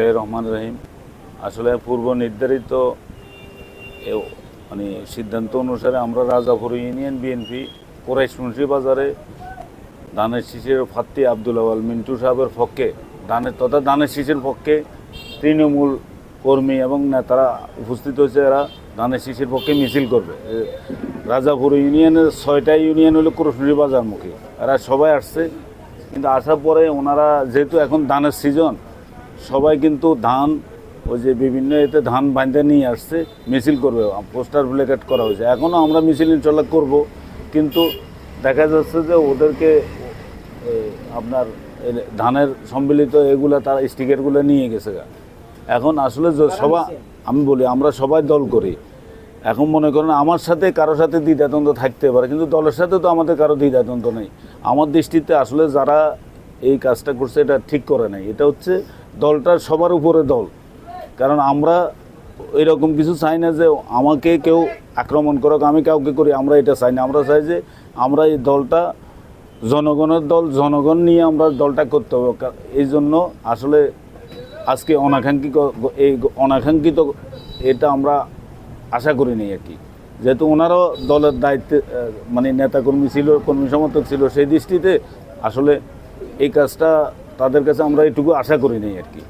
বিসমিল্লাহ রহমান রহিম। আসলে পূর্ব নির্ধারিত মানে সিদ্ধান্ত অনুসারে আমরা রাজাপুর ইউনিয়ন বিএনপি, কোরাইশ মুন্সি বাজারে ধানের শীষের ফাত্তি আব্দুল আওয়াল মিন্টু সাহেবের পক্ষে, দানের তথা দানের শীষের পক্ষে তৃণমূল কর্মী এবং নেতারা উপস্থিত হয়েছে। এরা ধানের শীষের পক্ষে মিছিল করবে। রাজাপুর ইউনিয়নের ছয়টা ইউনিয়ন হলো বাজার মুখে এরা সবাই আসছে, কিন্তু আসার পরে ওনারা যেহেতু এখন ধানের সিজন সবাই কিন্তু ধান ওই যে বিভিন্ন এতে ধান বাঁধতে নিয়ে আসছে মিছিল করবে পোস্টার প্লেকার্ড করা হয়েছে। এখনও আমরা মিছিল ইনশাল্লাহ করব কিন্তু দেখা যাচ্ছে যে ওদেরকে আপনার ধানের সম্মিলিত এগুলো তারা স্টিকারগুলো নিয়ে গেছে গা। এখন আসলে সবাই আমি বলি আমরা সবাই দল করি। এখন মনে করেন আমার সাথে কারোর সাথে দ্বিধাদ্বন্দ্ব থাকতে পারে কিন্তু দলের সাথে তো আমাদের কারও দ্বিধাদ্বন্দ্ব নেই। আমার দৃষ্টিতে আসলে যারা এই কাজটা করছে এটা ঠিক করে নাই। এটা হচ্ছে দলটার সবার উপরে দল। কারণ আমরা এরকম কিছু চাই না যে আমাকে কেউ আক্রমণ করুক, আমি কাউকে করি, আমরা এটা চাই না। আমরা চাই যে আমরা এই দলটা জনগণের দল, জনগণ নিয়ে আমরা দলটা করতে হবে। এই জন্য আসলে আজকে অনাকাঙ্ক্ষিত এই অনাকাঙ্ক্ষিত এটা আমরা আশা করিনি আর কি। যেহেতু ওনারও দলের দায়িত্বে মানে নেতাকর্মী ছিল, কর্মী সমর্থক ছিল সেই দৃষ্টিতে আসলে এই কাজটা তাদের কাছে আমরা এটুকু আশা করিনি আর কি।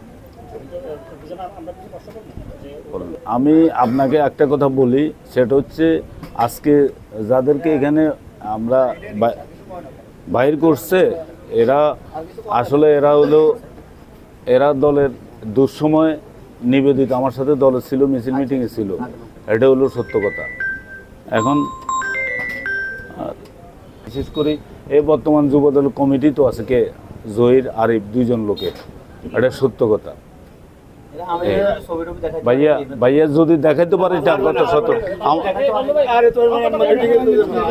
আমি আপনাকে একটা কথা বলি, সেটা হচ্ছে আজকে যাদেরকে এখানে আমরা বা- বাহির করছে, এরা আসলে এরা হলো, এরা দলের দুঃসময় নিবেদিত। আমার সাথে দলের ছিল, মিছিল মিটিংয়ে ছিল। এটা হলো সত্য কথা। এখন বিশেষ করে এই বর্তমান যুবদল কমিটি তো আছে, কে? জহির আরিফ দুইজন লোকের। এটা সত্য কথা। ভাইয়া ভাইয়া যদি দেখাইতে পারে এটা আমরা তো সত্য আম-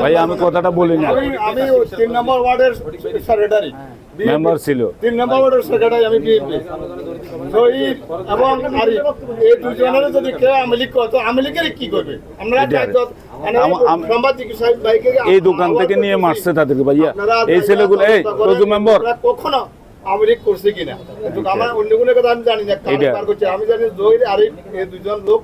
ভাইয়া আমি কথাটা বলি না। আমি আমি তিন নম্বর ওয়ার্ডের সেক্রেটারি মেম্বার ছিল। তিন নম্বর ওয়ার্ডের সেক্রেটারি আমি বিএনপি শহীদ এবং আরিফ এই দুজনের যদি কেউ আমলিক করে তো আমলিকের কি করবে? আমরা এটাই। কার্যত- আম- আম- সাংবাদিক সাহেব ভাইকে এই দোকান থেকে নিয়ে মারছে তাদেরকে ভাইয়া। এই ছেলেগুলো এই মেম্বার। কখনো করছে কিনা? কিন্তু আমার অন্য কোনো কথা আমি জানি না। কার করছে। আমি জানি জহির এই দুজন লোক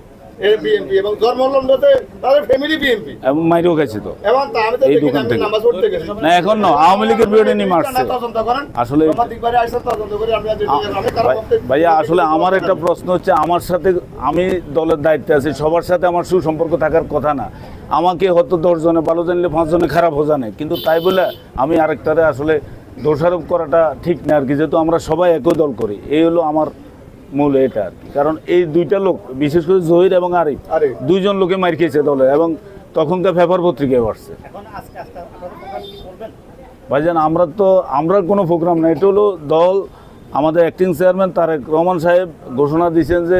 এবং জন্মলন্ডতে তাদের ফ্যামিলি বিএনপি এবং মাইরেও তো। এবং আমি তো এই দোকান থেকে। নামাজ পড়তে গেছি। না এখন না আওয়ামী লীগের বিরুদ্ধে নিয়ে মারছে। আসলে- সাংবাদিকবারে আইসা তদন্ত করে আমরা যে আমি কারও ভাই- পক্ষে- ভাইয়া আসলে আমার একটা প্রশ্ন হচ্ছে আমার সাথে আমি দলের দায়িত্বে আছি সবার সাথে আমার সুসম্পর্ক থাকার কথা না। আমাকে হয়তো দশজনে ভালো জানলে পাঁচজনে খারাপ জানে কিন্তু তাই বলে আমি আরেকটারে আসলে দোষারোপ করাটা ঠিক না আর কি যেহেতু আমরা সবাই একই দল করি। এই হলো আমার মূল এটা আর কি কারণ এই দুইটা লোক বিশেষ করে জহির এবং আরিফ। দুইজন লোকে মার খেয়েছে দলে এবং তখনকার পেপার পত্রিকায় বাড়ছে। ভাইজান আমরা তো আমরা কোনো প্রোগ্রাম না। এটা হলো দল আমাদের অ্যাক্টিং চেয়ারম্যান তারেক রহমান সাহেব ঘোষণা দিয়েছেন যে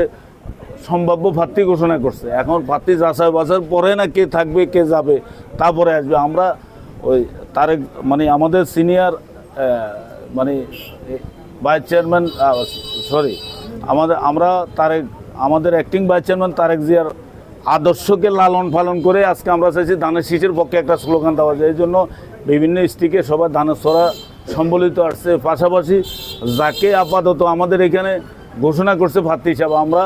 সম্ভাব্য প্রার্থী ঘোষণা করছে। এখন প্রার্থী যাচাই বাছার পরে না কে থাকবে কে যাবে তারপরে আসবে। আমরা ওই তারেক মানে আমাদের সিনিয়র মানে ভাইস চেয়ারম্যান সরি, আমাদের, আমরা তারেক, আমাদের অ্যাক্টিং ভাইস চেয়ারম্যান তারেক জিয়ার আদর্শকে লালন পালন করে আজকে আমরা চাইছি ধানের শীষের পক্ষে একটা স্লোগান দেওয়া যায়। এই জন্য বিভিন্ন স্টিকে সবাই ধানের ছড়া সম্বলিত আসছে। পাশাপাশি যাকে আপাতত আমাদের এখানে ঘোষণা করছে প্রার্থী হিসাবে, আমরা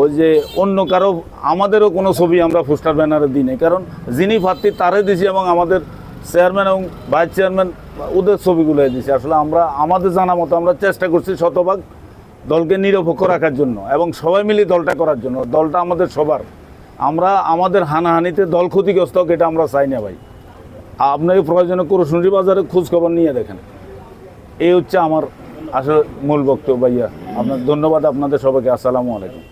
ওই যে অন্য কারও, আমাদেরও কোনো ছবি আমরা পোস্টার ব্যানারে দিই কারণ যিনি ভাতৃ, তারে দিছি এবং আমাদের চেয়ারম্যান এবং ভাইস চেয়ারম্যান ওদের ছবিগুলো দিছি আসলে আমরা, আমাদের জানা মতো আমরা চেষ্টা করছি শতভাগ দলকে নিরপেক্ষ রাখার জন্য এবং সবাই মিলে দলটা করার জন্য। দলটা আমাদের সবার। আমরা আমাদের হানাহানিতে দল ক্ষতিগ্রস্ত হোক এটা আমরা চাই না ভাই। আপনাকে প্রয়োজনে করশুনি বাজারে খোঁজ খবর নিয়ে দেখেন। এই হচ্ছে আমার আসলে মূল বক্তব্য ভাইয়া। আপনার ধন্যবাদ আপনাদের সবাইকে। আসসালামু আলাইকুম।